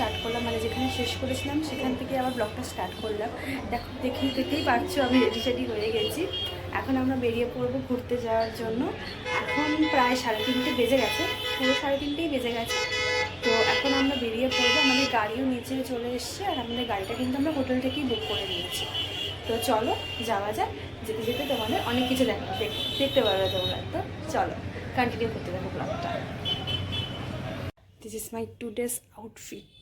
Start করলাম মানে যেখানে শেষ করেছিলাম, সেখান থেকে আবার ব্লগটা স্টার্ট করলাম। দেখো, দেখি দেখেই পাচ্ছ আমি রেডি সেডি হয়ে গেছি। এখন আমরা বেরিয়ে পড়ব ঘুরতে যাওয়ার জন্য। এখন প্রায় সাড়ে তিনটে বেজে গেছে, পুরো সাড়ে তিনটেই বেজে গেছে। তো এখন আমরা বেরিয়ে পড়ব, আমাদের গাড়িও নিচে চলে এসছে, আর আমাদের গাড়িটা কিন্তু আমরা হোটেল থেকেই বুক করে নিয়েছি। তো চলো, যাওয়া যাক। যেতে যেতে তোমাদের অনেক কিছু দেখ, দেখ- দেখতে পারবে তোমরা। তো চলো কন্টিনিউ করতে থাকো ব্লগটা this is my two days outfit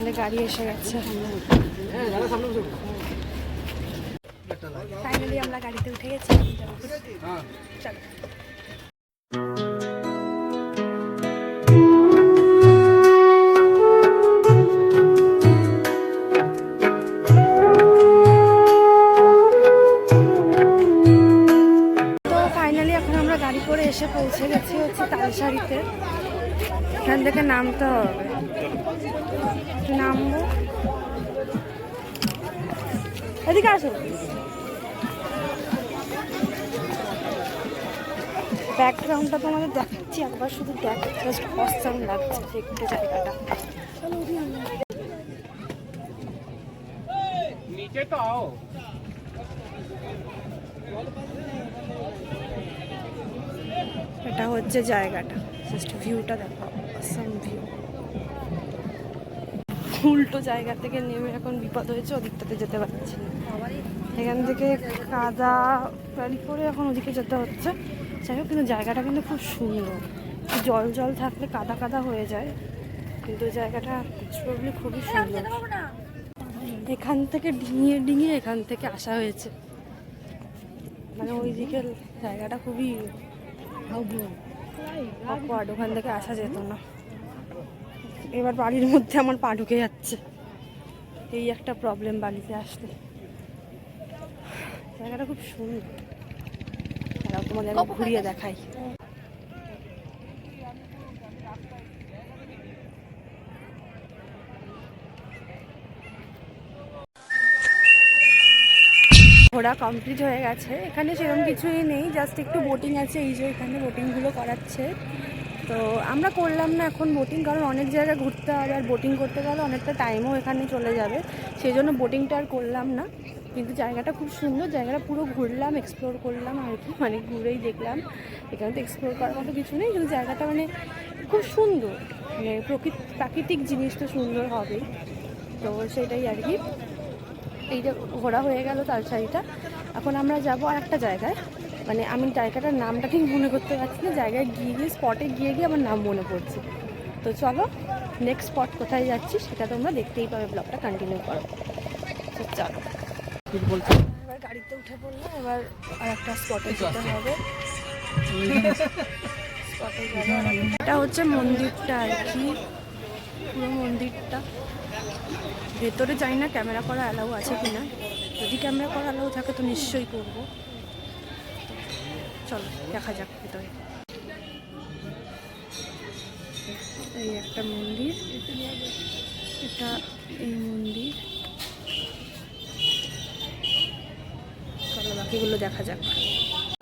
গাড়ি এসে গেছে। ফাইনালি আমরা গাড়িতে উঠে গেছি। চলো এসে পৌঁছে গেছি হচ্ছে তালসারিতে এখান থেকে নামতে হবে। একটু নামবো। এদিকে আসো। ব্যাকগ্রাউন্ডটা তোমাদের দেখাচ্ছি একবার শুধু দেখ জাস্ট অসাম লাগছে দেখতে জায়গাটা। এটা হচ্ছে জায়গাটা। জাস্ট ভিউটা দেখো অসাম ভিউ উল্টো জায়গা থেকে নেমে এখন বিপদ হয়েছে, ওদিকটাতে যেতে পারছি এখান থেকে কাদা গাড়ি করে এখন ওদিকে যেতে হচ্ছে। যাই হোক, কিন্তু জায়গাটা কিন্তু খুব সুন্দর। জল জল থাকলে কাদা কাদা হয়ে যায়, কিন্তু জায়গাটা প্রবলি খুবই সুন্দর। এখান থেকে ডিঙিয়ে ডিঙিয়ে এখান থেকে আসা হয়েছে। মানে ওই দিকের জায়গাটা খুবই অকওয়ার্ড, ওখান থেকে আসা যেত না। এবার বাড়ির মধ্যে আমার পা ঢুকে যাচ্ছে। এই একটা প্রবলেম বাড়িতে আসলে। জায়গাটা খুব সুন্দর। তোমাদের আমি ঘুরিয়ে দেখাই। ঘোরা কমপ্লিট হয়ে গেছে। এখানে সেরকম কিছুই নেই জাস্ট একটু বোটিং আছে। এই যে এখানে বোটিংগুলো করাচ্ছে। তো আমরা করলাম না এখন বোটিং কারণ অনেক জায়গায় ঘুরতে হবে আর বোটিং করতে গেলে অনেকটা টাইমও এখানে চলে যাবে। সেই জন্য বোটিংটা আর করলাম না। কিন্তু জায়গাটা খুব সুন্দর, জায়গাটা পুরো ঘুরলাম এক্সপ্লোর করলাম আর কি। মানে ঘুরেই দেখলাম। এখানে তো এক্সপ্লোর করার মতো কিছু নেই, কিন্তু জায়গাটা মানে খুব সুন্দর। মানে প্রকৃত প্রাকৃতিক জিনিস তো সুন্দর হবেই। তো সেটাই আর কি। এইটা ঘোরা হয়ে গেল তার তালসারিটা এখন আমরা যাব আর একটা জায়গায়। মানে আমি জায়গাটার নামটা ঠিক মনে করতে পারছি না। জায়গায় গিয়ে গিয়ে স্পটে গিয়ে গিয়ে আমার নাম মনে পড়ছে। তো চলো নেক্সট স্পট কোথায় যাচ্ছি সেটা তোমরা দেখতেই পাবে ব্লগটা কন্টিনিউ করো। তো চলো। এবার গাড়িতে উঠে পড়লাম, এবার আর একটা স্পটে যেতে হবে। এটা হচ্ছে মন্দিরটা আর কি। পুরো মন্দিরটা। ভেতরে যাই না ক্যামেরা করা অ্যালাউ আছে কি না যদি ক্যামেরা করা অ্যালাউ থাকে তো নিশ্চয়ই করব। চলো, দেখা যাক ভেতরে। এই একটা মন্দির, এটা এই মন্দির। চলো, বাকিগুলো দেখা যাক।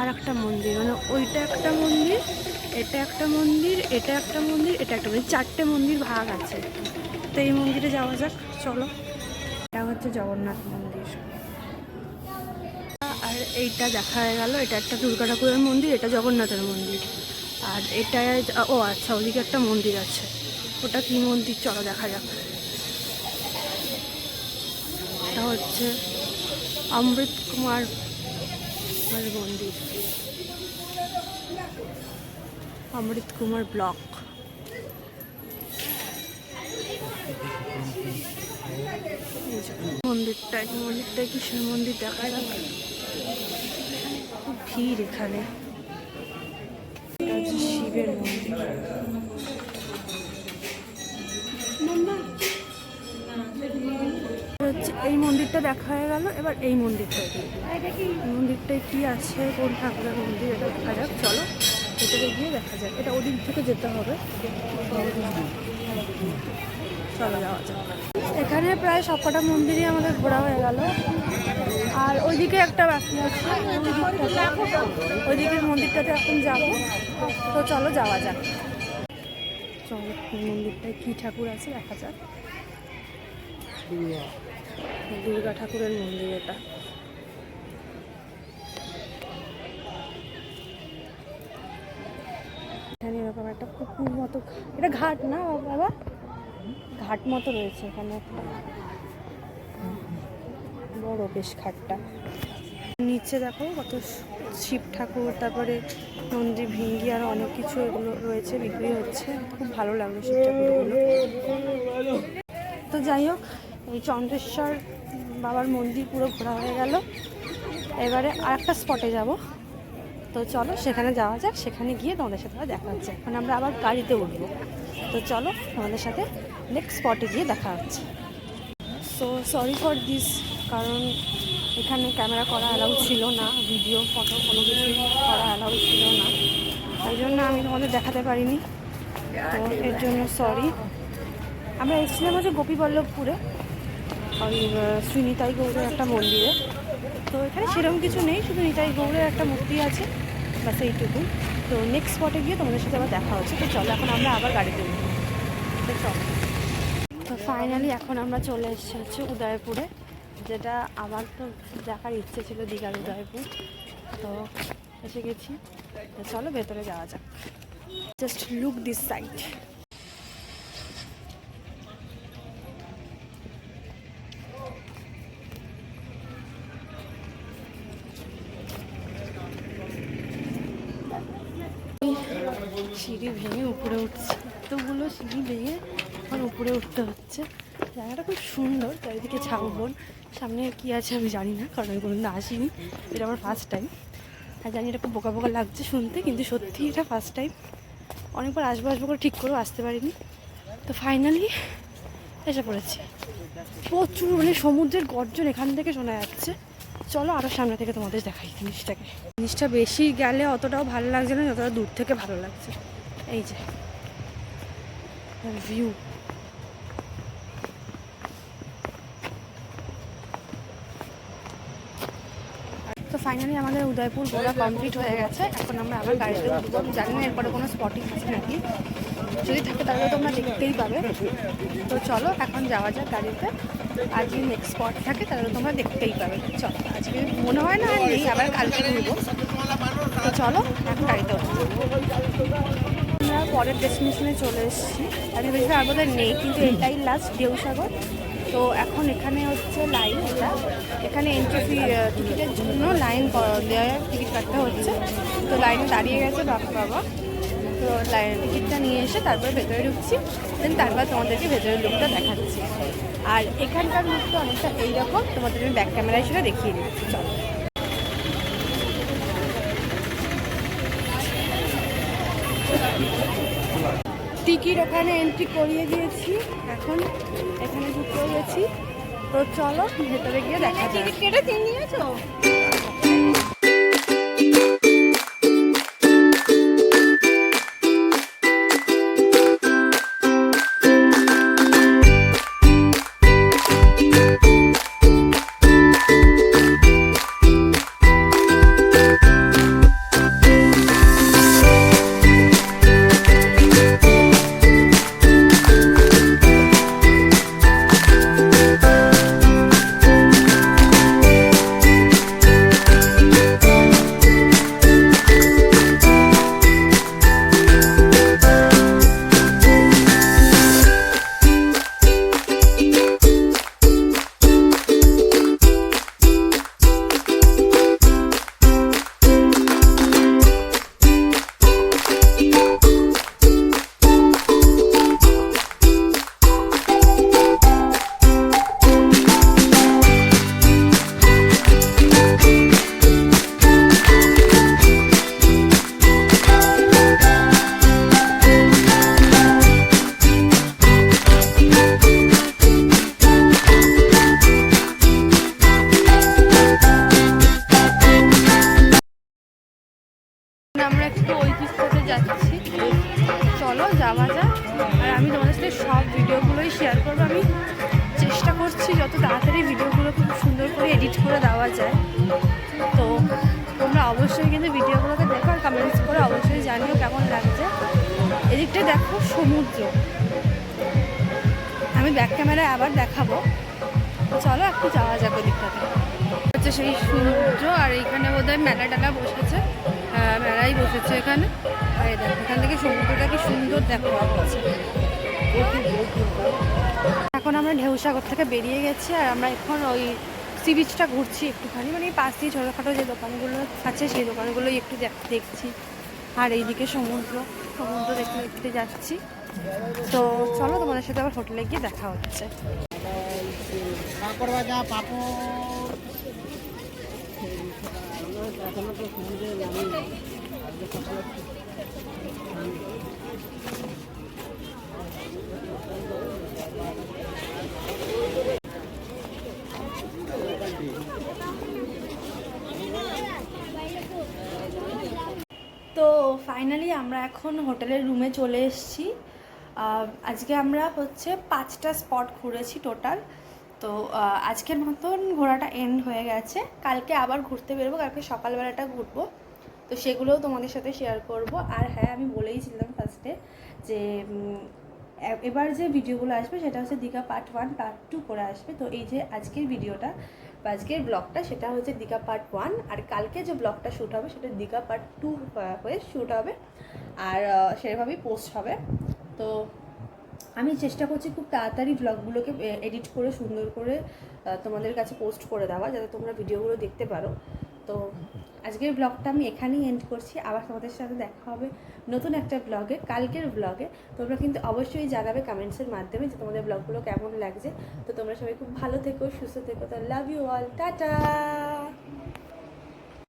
আর একটা মন্দির মানে ওইটা একটা মন্দির, এটা একটা মন্দির, এটা একটা মন্দির, এটা একটা মন্দির, চারটে মন্দির ভাগ আছে। তো এই মন্দিরে যাওয়া যাক, চলো। এটা হচ্ছে জগন্নাথ মন্দির। এইটা দেখা হয়ে গেল, এটা একটা দুর্গা ঠাকুরের মন্দির, এটা জগন্নাথের মন্দির। আর এটা ও আচ্ছা ওদিকে একটা মন্দির আছে। ওটা কি মন্দির? চলো দেখা যাক। এটা হচ্ছে অমৃত কুমার মন্দির। অমৃত কুমার ব্লক। মন্দিরটা মন্দিরটা কিসের মন্দির দেখা যাক। খুব ভিড় এখানে। শিবের মন্দির। এই মন্দিরটা দেখা হয়ে গেল, এবার এই মন্দিরটা। মন্দিরটায় কি আছে? কোন ঠাকুরের মন্দির? এটা দেখা যাক। চলো, ভেতরে গিয়ে দেখা যাক। এটা ওদিক থেকে যেতে হবে। চলো যাওয়া যাক। এখানে প্রায় সবকটা মন্দিরই আমাদের ঘোরা হয়ে গেল। আর ওইদিকে একটা বাকি আছে ওই দিকের মন্দিরটাতে এখন যাব। তো চলো যাওয়া যাক। চল মন্দিরটায় কী ঠাকুর আছে দেখা যাক। দুর্গা ঠাকুরের মন্দির এটা। এখানে এরকম একটা পুকুর মতো এটা ঘাট না বাবা? ঘাট মতো রয়েছে এখানে একটা। বড় বেশ ঘাটটা নিচে দেখো কত শিব ঠাকুর, তারপরে মন্দির ভিঙ্গি আর অনেক কিছু এগুলো রয়েছে, বিক্রি হচ্ছে। খুব ভালো লাগল শিব ঠাকুরগুলো। তো যাই হোক, এই চন্দ্রেশ্বর বাবার মন্দির পুরো ঘোরা হয়ে গেল। এবারে আর একটা স্পটে যাব। তো চলো, সেখানে যাওয়া যাক, সেখানে গিয়ে তোমাদের সাথে দেখা হচ্ছে। এখন আমরা আবার গাড়িতে উঠবো। তো চলো, তোমাদের সাথে নেক্সট স্পটে গিয়ে দেখা হচ্ছে। সো সরি ফর দিস কারণ এখানে ক্যামেরা করা অ্যালাউ ছিল না ভিডিও ফটো কোনো কিছু করা অ্যালাউ ছিল না। তাই জন্য আমি তোমাদের দেখাতে পারিনি। তো এর জন্য সরি আমরা এসেছিলাম হচ্ছে গোপীবল্লভপুরে ওই আহ, শ্রী নিতাই গৌড়ের একটা মন্দিরে। তো এখানে সেরকম কিছু নেই শুধু নিতাই গৌড়ের একটা মূর্তি আছে বাস এইটুকু। তো নেক্সট স্পটে গিয়ে তোমাদের সাথে আবার দেখা হচ্ছে। তো চলো এখন আমরা আবার গাড়িতে উঠবো তো চলো। তো ফাইনালি এখন আমরা চলে এসেছি হচ্ছে উদয়পুরে। যেটা আমার তো দেখার ইচ্ছে ছিল দীঘার উদয়পুর। তো এসে গেছি। চলো ভেতরে যাওয়া যাক। জাস্ট লুক দিস সাইড সিঁড়ি ভেঙে উপরে উঠছে। এতগুলো সিঁড়ি ভেঙে এখন উপরে উঠতে হচ্ছে। জায়গাটা খুব সুন্দর, চারিদিকে ঝাউবন সামনে কি আছে আমি জানি না, কারণ আমি কোনোদিন আসিনি। এটা আমার ফার্স্ট টাইম আর জানি এটা খুব বোকা বোকা লাগছে শুনতে, কিন্তু সত্যি এটা ফার্স্ট টাইম অনেকবার আসব আসব করে ঠিক করেও আসতে পারিনি। তো ফাইনালি এসে পড়েছি। প্রচুর মানে সমুদ্রের গর্জন এখান থেকে শোনা যাচ্ছে। চলো আরও সামনে থেকে তোমাদের দেখাই জিনিসটাকে। জিনিসটা বেশি গেলে অতটাও ভালো লাগছে না, যতটা দূর থেকে ভালো লাগছে। এই যে ভিউ তো ফাইনালি আমাদের উদয়পুর ঘোরা কমপ্লিট হয়ে গেছে। এখন আমরা আবার গাড়িতে উঠবো। আমি জানি না এরপরে কোনো স্পটিং আছে নাকি। যদি থাকে তাহলে তোমরা দেখতেই পাবে। তো চলো, এখন যাওয়া যাক গাড়িতে। আজ যদি নেক্সট স্পট থাকে, তাহলে তোমরা দেখতেই পাবে। চলো, আজকে মনে হয় না আর নেই, আবার কালকে ঘুরবো। তো চলো, এখন গাড়িতে আমরা পরের ডেস্টিনেশনে চলে এসেছি। আমি বেশি আর নেই, কিন্তু এটাই লাস্ট দেউসাগর। তো এখন এখানে হচ্ছে লাইন এটা। এখানে এন্ট্রি ফি টিকিটের জন্য লাইন দেওয়া টিকিট কাটতে হচ্ছে। তো লাইনে দাঁড়িয়ে গেছে বাবা বাবা। তো লাইন টিকিটটা নিয়ে এসে তারপর ভেতরে ঢুকছি। দেন তারপর তোমাদেরকে ভেতরের লুকটা দেখাচ্ছি। আর এখানকার লুকটা অনেকটা এইরকম। তোমাদের ব্যাক ক্যামেরায় সেটা দেখিয়ে দিচ্ছি। চলো। টিকিট ওখানে এন্ট্রি করিয়ে দিয়েছি। এখন এখানে ঢুকে গেছি। তো চলো, ভেতরে গিয়ে দেখা যাচ্ছে টিকিট কেটে আমি ব্যাক ক্যামেরায় আবার দেখাবো। চলো, একটু যাওয়া যাক ওদিকটাতে। হচ্ছে সেই সমুদ্র আর এইখানে বোধহয় মেলা টেলা বসেছে। হ্যাঁ মেলাই বসেছে এখানে। আর দেখো, এখান থেকে সমুদ্রটা কি সুন্দর দেখো এখন আমরা ঢেউসাগর থেকে বেরিয়ে গেছি আর আমরা এখন ওই সি বিচটা ঘুরছি একটুখানি। মানে এই পাশ দিয়ে ছোটোখাটো যে দোকানগুলো আছে, সেই দোকানগুলোই একটু দেখ- দেখছি। আর এইদিকে সমুদ্র সমুদ্র দেখতে দেখতে যাচ্ছি। তো চলো তোমাদের সাথে আবার হোটেলে গিয়ে দেখা হচ্ছে। তো ফাইনালি আমরা এখন হোটেলের রুমে চলে এসেছি। আজকে আমরা হচ্ছে পাঁচটা স্পট ঘুরেছি টোটাল তো আজকের মতন ঘোরাটা এন্ড হয়ে গেছে। কালকে আবার ঘুরতে বেরোবো, কালকে সকালবেলাটা ঘুরবো। তো সেগুলোও তোমাদের সাথে শেয়ার করব। আর হ্যাঁ আমি বলেইছিলাম ফার্স্টে যে এবার যে ভিডিওগুলো আসবে, সেটা হচ্ছে Digha part one part two করে আসবে। তো এই যে আজকের ভিডিওটা বা আজকের ব্লগটা সেটা হচ্ছে দীঘা পার্ট ওয়ান আর কালকে যে ব্লগটা শ্যুট হবে, সেটা দীঘা পার্ট টু হয়ে শ্যুট হবে। আর সেভাবেই পোস্ট হবে। তো আমি চেষ্টা করছি খুব তাড়াতাড়ি ব্লগগুলোকে এডিট করে, সুন্দর করে তোমাদের কাছে পোস্ট করে দেওয়া, যাতে তোমরা ভিডিওগুলো দেখতে পারো। তো আজকের ব্লগটা আমি এখানেই এন্ড করছি। আবার তোমাদের সাথে দেখা হবে নতুন একটা ব্লগে কালকের ব্লগে তোমরা কিন্তু অবশ্যই জানাবে কমেন্টসের মাধ্যমে যে তোমাদের ব্লগগুলো কেমন লাগছে। তো তোমরা সবাই খুব ভালো থেকো, সুস্থ থেকো। তো লাভ ইউ অল টাটা!